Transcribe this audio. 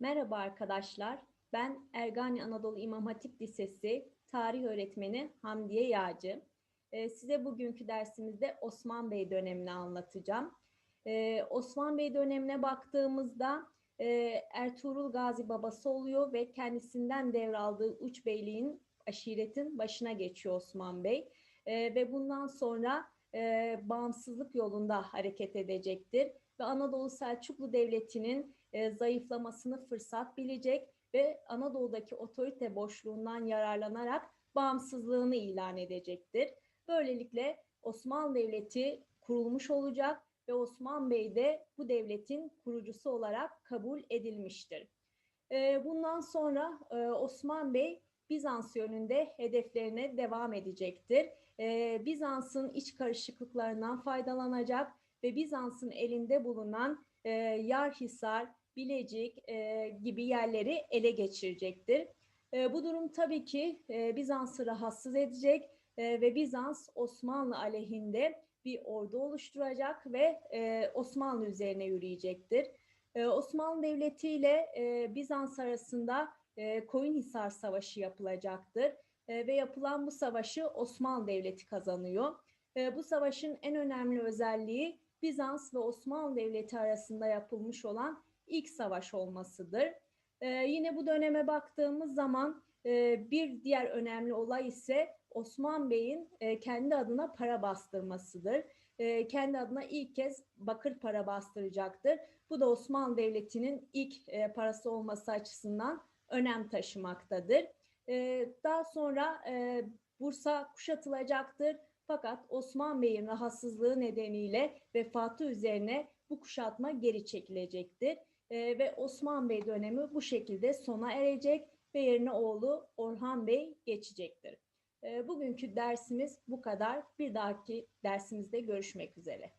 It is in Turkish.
Merhaba arkadaşlar. Ben Ergani Anadolu İmam Hatip Lisesi tarih öğretmeni Hamdiye Yağcı. Ee, size bugünkü dersimizde Osman Bey dönemini anlatacağım. Ee, Osman Bey dönemine baktığımızda e, Ertuğrul Gazi babası oluyor ve kendisinden devraldığı Uç Beyliğin aşiretin başına geçiyor Osman Bey. Ee, ve bundan sonra e, bağımsızlık yolunda hareket edecektir ve Anadolu Selçuklu Devleti'nin e, zayıflamasını fırsat bilecek ve Anadolu'daki otorite boşluğundan yararlanarak bağımsızlığını ilan edecektir. Böylelikle Osmanlı Devleti kurulmuş olacak ve Osman Bey de bu devletin kurucusu olarak kabul edilmiştir. E, bundan sonra e, Osman Bey Bizans yönünde hedeflerine devam edecektir. E, Bizans'ın iç karışıklıklarından faydalanacak ve Bizans'ın elinde bulunan e, Yarhisar, Bilecik e, gibi yerleri ele geçirecektir. E, bu durum tabii ki Bizans'ı rahatsız edecek ve Bizans Osmanlı aleyhinde bir ordu oluşturacak ve Osmanlı üzerine yürüyecektir. Osmanlı Devleti ile Bizans arasında e, Koyunhisar Savaşı yapılacaktır e, ve yapılan bu savaşı Osmanlı Devleti kazanıyor. E, bu savaşın en önemli özelliği Bizans ve Osmanlı Devleti arasında yapılmış olan ilk savaş olmasıdır. Yine bu döneme baktığımız zaman bir diğer önemli olay ise Osman Bey'in kendi adına para bastırmasıdır. Kendi adına ilk kez bakır para bastıracaktır. Bu da Osmanlı Devleti'nin ilk parası olması açısından önem taşımaktadır. E, daha sonra e, Bursa kuşatılacaktır. Fakat Osman Bey'in rahatsızlığı nedeniyle vefatı üzerine bu kuşatma geri çekilecektir. E, ve Osman Bey dönemi bu şekilde sona erecek ve yerine oğlu Orhan Bey geçecektir. E, bugünkü dersimiz bu kadar. Bir dahaki dersimizde görüşmek üzere.